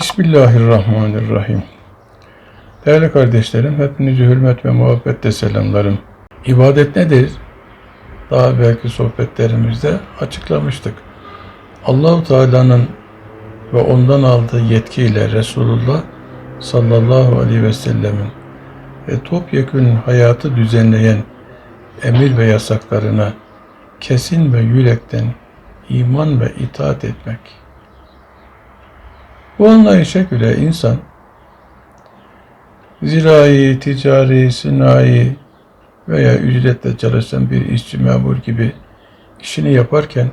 Bismillahirrahmanirrahim. Değerli kardeşlerim, hepinizi hürmet ve muhabbetle selamlarım. İbadet nedir? Daha belki sohbetlerimizde açıklamıştık. Allahu Teala'nın ve ondan aldığı yetkiyle Resulullah sallallahu aleyhi ve sellemin ve topyekün hayatı düzenleyen emir ve yasaklarına kesin ve yürekten iman ve itaat etmek. Bu anlayışa göre insan zirai, ticari, sinayi veya ücretle çalışan bir işçi memur gibi işini yaparken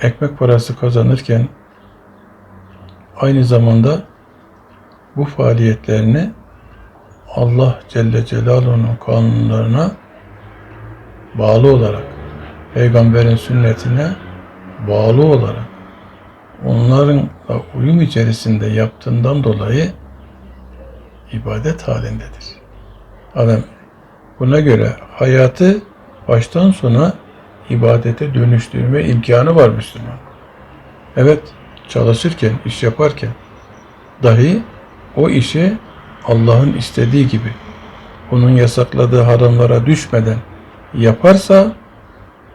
ekmek parası kazanırken aynı zamanda bu faaliyetlerini Allah Celle Celaluhu'nun kanunlarına bağlı olarak peygamberin sünnetine bağlı olarak onların uyum içerisinde yaptığından dolayı ibadet halindedir. Adam buna göre hayatı baştan sona ibadete dönüştürme imkanı var Müslüman. Evet, çalışırken, iş yaparken dahi o işi Allah'ın istediği gibi, onun yasakladığı haramlara düşmeden yaparsa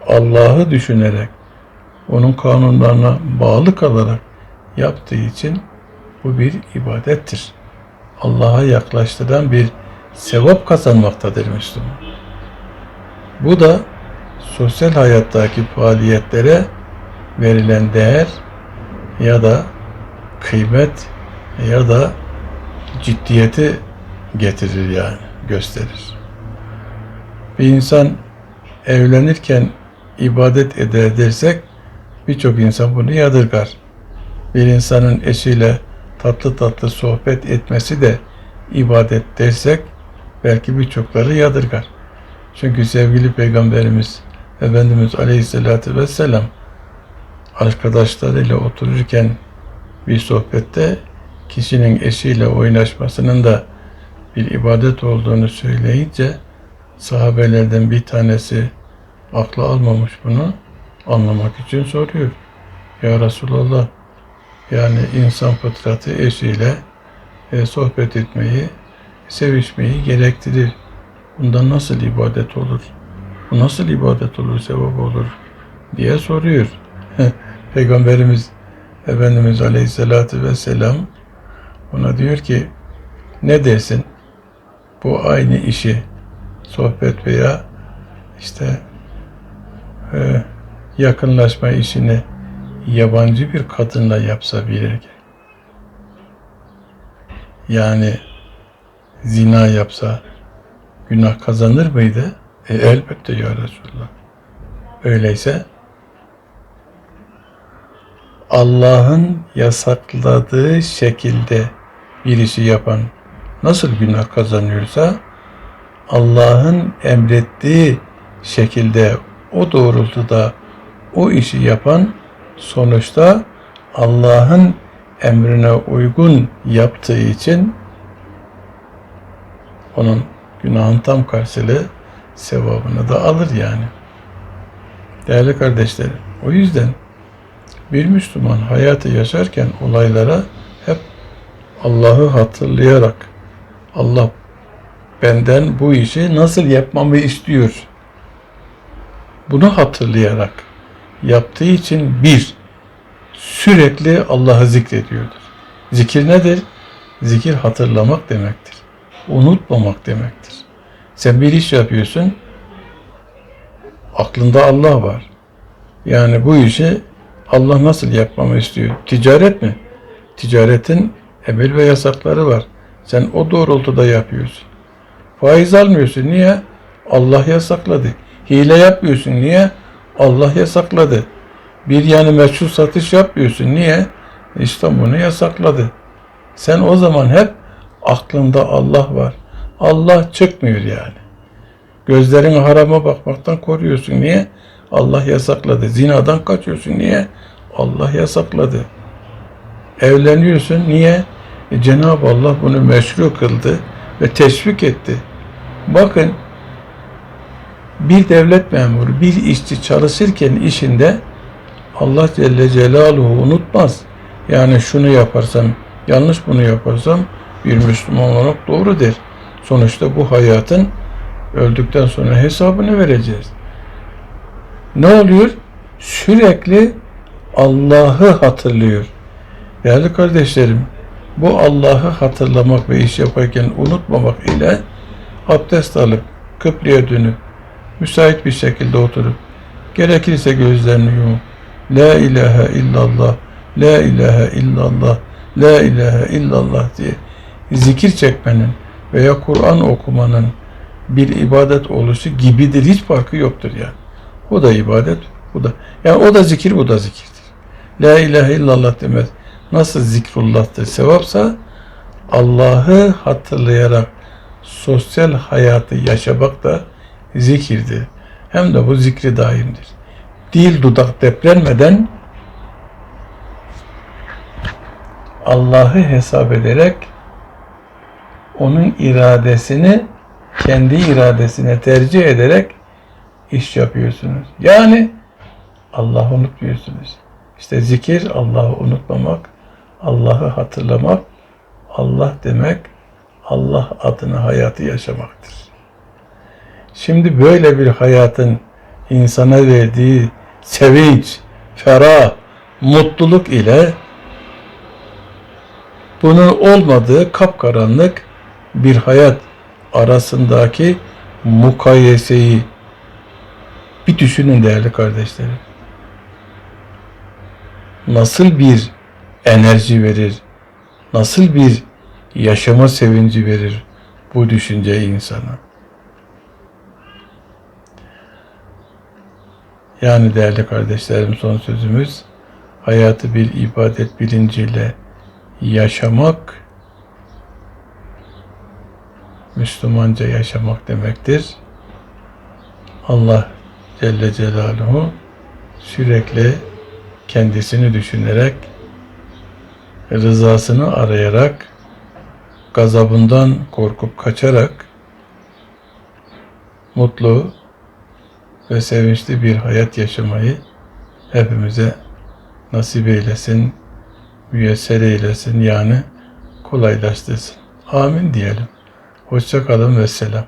Allah'ı düşünerek, onun kanunlarına bağlı kalarak yaptığı için bu bir ibadettir. Allah'a yaklaştıran bir sevap kazanmaktadır Müslüman. Bu da sosyal hayattaki faaliyetlere verilen değer ya da kıymet ya da ciddiyeti getirir yani, gösterir. Bir insan evlenirken ibadet eder dersek birçok insan bunu yadırgar. Bir insanın eşiyle tatlı tatlı sohbet etmesi de ibadet dersek belki birçokları yadırgar. Çünkü sevgili Peygamberimiz Efendimiz Aleyhisselatü Vesselam arkadaşlarıyla otururken bir sohbette kişinin eşiyle oynaşmasının da bir ibadet olduğunu söyleyince sahabelerden bir tanesi aklı almamış bunu anlamak için soruyor. Ya Resulallah yani insan fıtratı eşiyle e, sohbet etmeyi, sevişmeyi gerektirir. Bundan nasıl ibadet olur? Bu nasıl ibadet olur, sevap olur diye soruyor. Peygamberimiz Efendimiz Aleyhisselatü Vesselam ona diyor ki ne dersin? Bu aynı işi sohbet veya işte e, yakınlaşma işini yabancı bir kadınla yapsa erkek. Yani zina yapsa günah kazanır mıydı? E, elbette ya Resulallah. Öyleyse Allah'ın yasakladığı şekilde bir işi yapan nasıl günah kazanıyorsa Allah'ın emrettiği şekilde o doğrultuda o işi yapan sonuçta Allah'ın emrine uygun yaptığı için onun günahın tam karşılığı sevabını da alır yani. Değerli kardeşlerim, o yüzden bir Müslüman hayatı yaşarken olaylara hep Allah'ı hatırlayarak Allah benden bu işi nasıl yapmamı istiyor? Bunu hatırlayarak yaptığı için bir, sürekli Allah'ı zikrediyordur. Zikir nedir? Zikir hatırlamak demektir. Unutmamak demektir. Sen bir iş yapıyorsun, aklında Allah var. Yani bu işi Allah nasıl yapmamı istiyor? Ticaret mi? Ticaretin emir ve yasakları var. Sen o doğrultuda yapıyorsun. Faiz almıyorsun. Niye? Allah yasakladı. Hile yapmıyorsun. Niye? Allah yasakladı. Bir yani meşhur satış yapmıyorsun. Niye? İşte bunu yasakladı. Sen o zaman hep aklında Allah var. Allah çıkmıyor yani. Gözlerin harama bakmaktan koruyorsun. Niye? Allah yasakladı. Zinadan kaçıyorsun. Niye? Allah yasakladı. Evleniyorsun. Niye? E, Cenab-ı Allah bunu meşru kıldı ve teşvik etti. Bakın bir devlet memuru, bir işçi çalışırken işinde Allah Celle Celaluhu unutmaz. Yani şunu yaparsam, yanlış bunu yaparsam bir Müslüman olarak doğru der. Sonuçta bu hayatın öldükten sonra hesabını vereceğiz. Ne oluyor? Sürekli Allah'ı hatırlıyor. Değerli kardeşlerim, bu Allah'ı hatırlamak ve iş yaparken unutmamak ile abdest alıp kıbleye dönüp müsait bir şekilde oturup gerekirse gözlerini yumup La ilahe illallah La ilahe illallah La ilahe illallah diye zikir çekmenin veya Kur'an okumanın bir ibadet oluşu gibidir. Hiç farkı yoktur yani. O da ibadet, bu da. Yani o da zikir, bu da zikirdir. La ilahe illallah demez. Nasıl zikrullah'tır, sevapsa Allah'ı hatırlayarak sosyal hayatı yaşamak da zikirdir. Hem de bu zikri daimdir. Dil dudak deplenmeden Allah'ı hesap ederek onun iradesini kendi iradesine tercih ederek iş yapıyorsunuz. Yani Allah'ı unutmuyorsunuz. İşte zikir Allah'ı unutmamak, Allah'ı hatırlamak, Allah demek Allah adına hayatı yaşamaktır. Şimdi böyle bir hayatın insana verdiği sevinç, ferah, mutluluk ile bunun olmadığı kapkaranlık bir hayat arasındaki mukayeseyi bir düşünün değerli kardeşlerim. Nasıl bir enerji verir, nasıl bir yaşama sevinci verir bu düşünce insana. Yani değerli kardeşlerim son sözümüz hayatı bir ibadet bilinciyle yaşamak Müslümanca yaşamak demektir. Allah Celle Celaluhu sürekli kendisini düşünerek rızasını arayarak gazabından korkup kaçarak mutlu ve sevinçli bir hayat yaşamayı hepimize nasip eylesin, müyesser eylesin yani kolaylaştırsın. Amin diyelim. Hoşça kalın ve selam.